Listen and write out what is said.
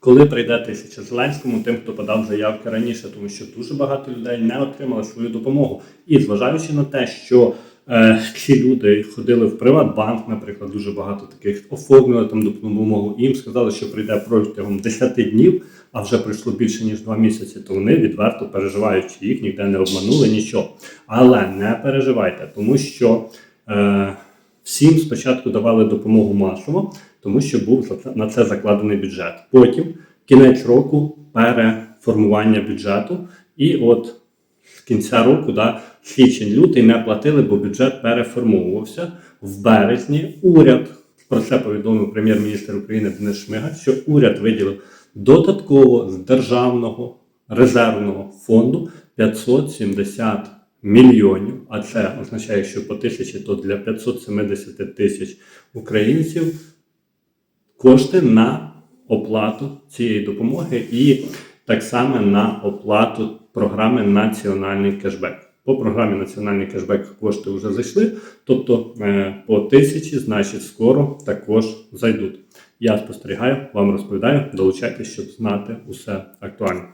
Коли прийде тисяча Зеленському, тим, хто подав заявки раніше, тому що дуже багато людей не отримали свою допомогу. І зважаючи на те, що е, ці люди ходили в Приватбанк, наприклад, дуже багато таких оформили там допомогу. І їм сказали, що прийде протягом 10 днів, а вже пройшло більше ніж 2 місяці. То вони відверто переживають, чи їх ніде не обманули, нічого. Але не переживайте, тому що. Е, Всім спочатку давали допомогу масово, тому що був на це закладений бюджет. Потім кінець року переформування бюджету, і от з кінця року, да, січень, лютий не платили, бо бюджет переформовувався. В березні уряд про це повідомив прем'єр-міністр України Денис Шмигаль, що уряд виділив додатково з державного резервного фонду 570 мільйонів, а це означає, що по тисячі, то для 570 тисяч українців кошти на оплату цієї допомоги і так само на оплату програми Національний кешбек. По програмі Національний кешбек кошти вже зайшли, тобто е, по тисячі, значить, скоро також зайдуть. Я спостерігаю, вам розповідаю, долучайтесь, щоб знати усе актуальне.